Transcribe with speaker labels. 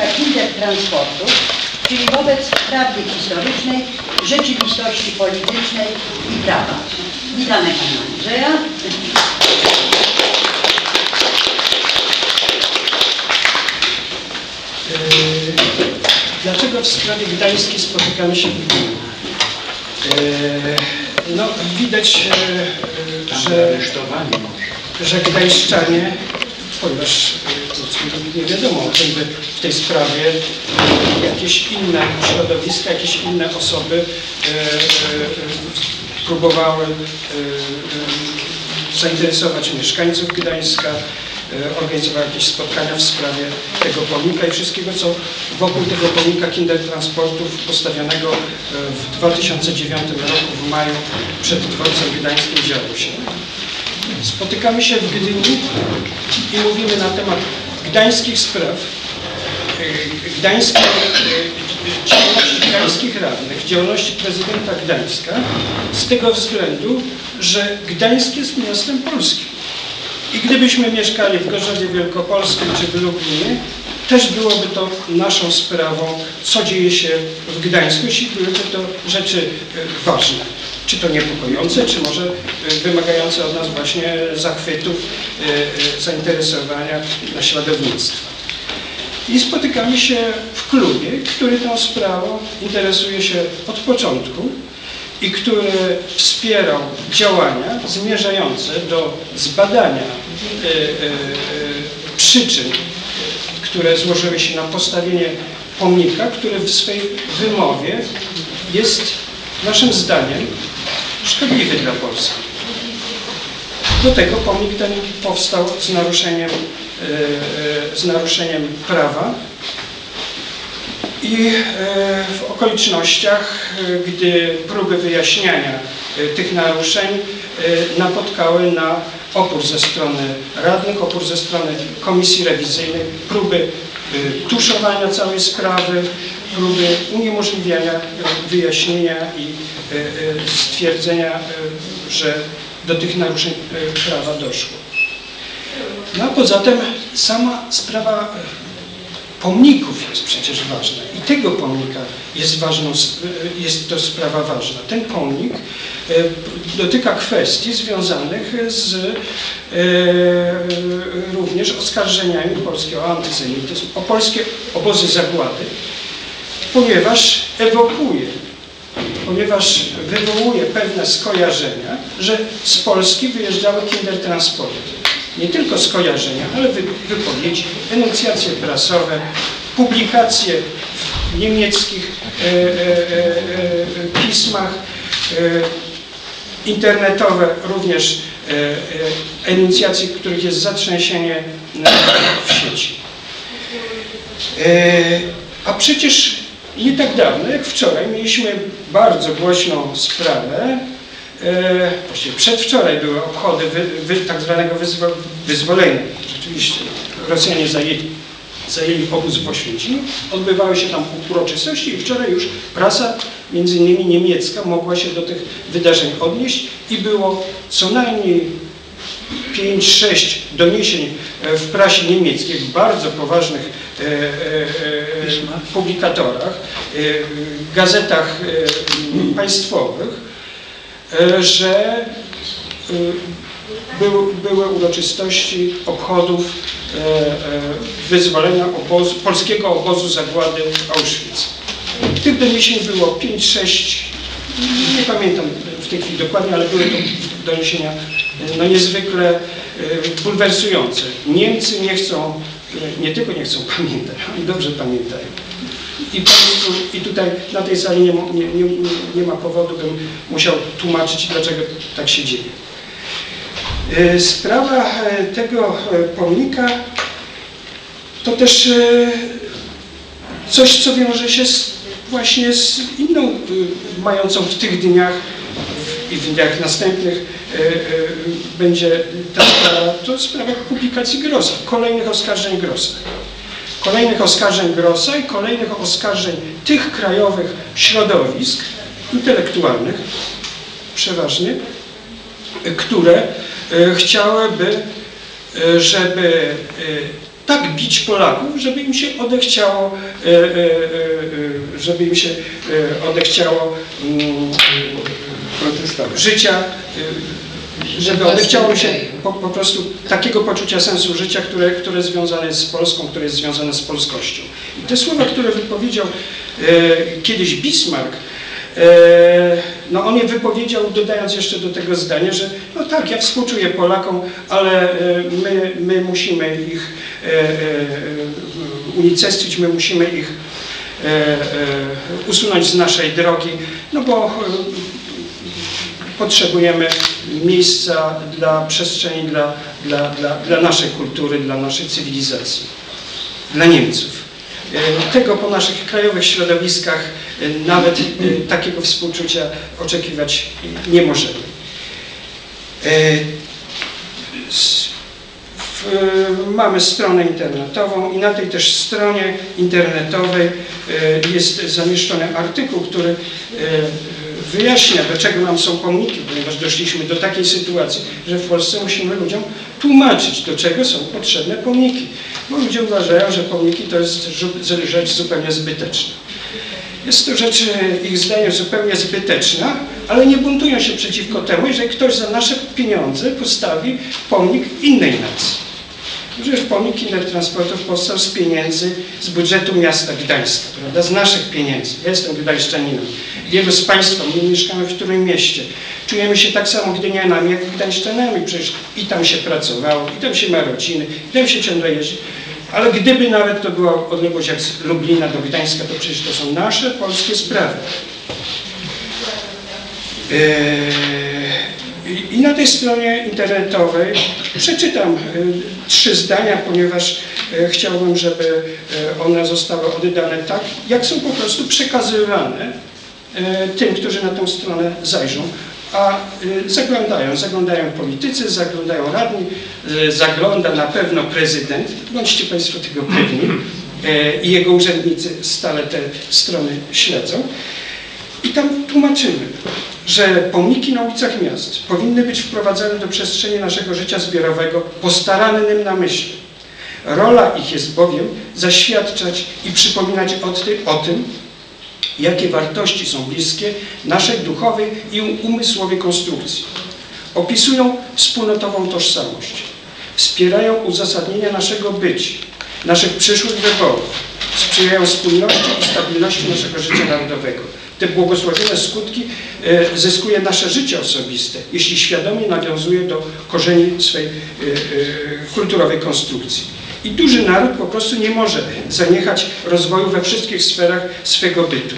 Speaker 1: pomnika Intertransportu, czyli wobec prawdy historycznej, rzeczywistości politycznej i prawa. Witamy Pana Andrzeja.
Speaker 2: Yy, Dlaczego w sprawie gdańskiej spotykamy się w Gdyni? Yy, No, widać, że, że gdańszczanie, ponieważ nie wiadomo o tym, by w tej sprawie jakieś inne środowiska, jakieś inne osoby yy, yy, próbowały yy, zainteresować mieszkańców Gdańska, e, organizował jakieś spotkania w sprawie tego pomnika i wszystkiego, co wokół tego pomnika Kindertransportów postawionego e, w 2009 roku w maju przed dworcem gdańskim działo się. Spotykamy się w Gdyni i mówimy na temat gdańskich spraw, e, gdańskich, e, działalności gdańskich radnych, działalności prezydenta Gdańska z tego względu, że Gdańsk jest miastem polskim. I gdybyśmy mieszkali w Gorzowie Wielkopolskim czy w Lublinie, też byłoby to naszą sprawą, co dzieje się w Gdańsku, jeśli byłyby to rzeczy e, ważne. Czy to niepokojące, czy może e, wymagające od nas właśnie zachwytów, e, e, zainteresowania, naśladownictwa. I spotykamy się w klubie, który tą sprawą interesuje się od początku i który wspierał działania zmierzające do zbadania przyczyn, które złożyły się na postawienie pomnika, który w swej wymowie jest naszym zdaniem szkodliwy dla Polski. Do tego pomnik ten powstał z naruszeniem, e, e, z naruszeniem prawa i e, w okolicznościach, gdy próby wyjaśniania tych naruszeń napotkały na opór ze strony radnych, opór ze strony komisji rewizyjnej, próby tuszowania całej sprawy, próby uniemożliwiania wyjaśnienia i stwierdzenia, że do tych naruszeń prawa doszło. No a poza tym sama sprawa pomników jest przecież ważna i tego pomnika jest, ważną, jest to sprawa ważna. Ten pomnik e, dotyka kwestii związanych z e, również oskarżeniami polskiego antysemityzmu, o polskie obozy zagłady, ponieważ ewokuje, ponieważ wywołuje pewne skojarzenia, że z Polski wyjeżdżały kindertransporty nie tylko skojarzenia, ale wypowiedzi, enuncjacje prasowe, publikacje w niemieckich e, e, e, pismach, internetowe również enuncjacje, których jest zatrzęsienie w sieci. A przecież nie tak dawno, jak wczoraj, mieliśmy bardzo głośną sprawę e, właściwie przedwczoraj były obchody wy, wy, tak zwanego wyzwo, wyzwolenia. Rzeczywiście Rosjanie zajęli, zajęli obóz w Oświęcimiu, odbywały się tam uroczystości i wczoraj już prasa, między innymi niemiecka, mogła się do tych wydarzeń odnieść i było co najmniej 5-6 doniesień e, w prasie niemieckiej, w bardzo poważnych e, e, e publikatorach, e, gazetach e, państwowych, E, że e, były, były uroczystości obchodów e, wyzwolenia obozu, polskiego obozu zagłady Auschwitz. Tych doniesień było 5-6, nie pamiętam w tej chwili dokładnie, ale były to doniesienia no niezwykle bulwersujące. Niemcy nie chcą, nie tylko nie chcą pamiętać, oni dobrze pamiętają i, i tutaj na tej sali nie, nie, nie, nie ma powodu, bym musiał tłumaczyć, dlaczego tak się dzieje. E, sprawa e, tego e, pomnika to też coś, co wiąże się z, właśnie z inną, mającą w tych dniach i w dniach następnych będzie ta sprawa, to sprawa publikacji Grossa, kolejnych oskarżeń Grossa kolejnych oskarżeń Grossa i kolejnych oskarżeń tych krajowych środowisk intelektualnych przeważnie, które e, chciałyby, e, żeby e, tak bić Polaków, żeby im się odechciało, żeby im się odechciało mm, życia, żeby odechciało się po, po prostu takiego poczucia sensu życia, które, które związane jest z Polską, które jest związane z polskością. I te słowa, które wypowiedział e, kiedyś Bismarck, e, no on je wypowiedział dodając jeszcze do tego zdania, że no tak, ja współczuję Polakom, ale e, my, my musimy ich e, unicestwić, my musimy ich usunąć z naszej drogi, no bo potrzebujemy miejsca dla przestrzeni, dla, dla, dla, dla naszej kultury, dla naszej cywilizacji, dla Niemców. E, Tego po naszych krajowych środowiskach e, nawet e, takiego współczucia oczekiwać nie możemy. Mamy stronę internetową i na tej też stronie internetowej jest zamieszczony artykuł, który wyjaśnia, do czego nam są pomniki, ponieważ doszliśmy do takiej sytuacji, że w Polsce musimy ludziom tłumaczyć, do czego są potrzebne pomniki. Bo ludzie uważają, że pomniki to jest rzecz zupełnie zbyteczna. Jest to rzecz e, ich zdaniem zupełnie zbyteczna, ale nie buntują się przeciwko temu, jeżeli ktoś za nasze pieniądze postawi pomnik innej nacji. Przecież pomnik Kindertransportów powstał z pieniędzy z budżetu miasta Gdańska, prawda? z naszych pieniędzy. Ja jestem gdańszczaninem. Wielu z Państwa, my mieszkamy w którym mieście. Czujemy się tak samo gdynianami, jak gdańszczanami. Przecież i tam się pracowało, i tam się ma rodziny, i tam się ciągle jeździ. Ale gdyby nawet to była odległość jak z Lublina do Gdańska, to przecież to są nasze polskie sprawy. Eee, I na tej stronie internetowej przeczytam e, trzy zdania, ponieważ e, chciałbym, żeby e, one zostały oddane tak, jak są po prostu przekazywane tym, którzy na tę stronę zajrzą. A zaglądają, zaglądają politycy, zaglądają radni, zagląda na pewno prezydent, bądźcie Państwo tego pewni, i jego urzędnicy stale te strony śledzą. I tam tłumaczymy, że pomniki na ulicach miast powinny być wprowadzane do przestrzeni naszego życia zbiorowego postarannym na myśl. Rola ich jest bowiem zaświadczać i przypominać o, ty, o tym, jakie wartości są bliskie naszej duchowej i umysłowej konstrukcji. Opisują wspólnotową tożsamość, wspierają uzasadnienia naszego być, naszych przyszłych wyborów, sprzyjają spójności i stabilności naszego życia narodowego. Te błogosławione skutki e, zyskuje nasze życie osobiste, jeśli świadomie nawiązuje do korzeni swej e, e, kulturowej konstrukcji. I duży naród po prostu nie może zaniechać rozwoju we wszystkich sferach swego bytu.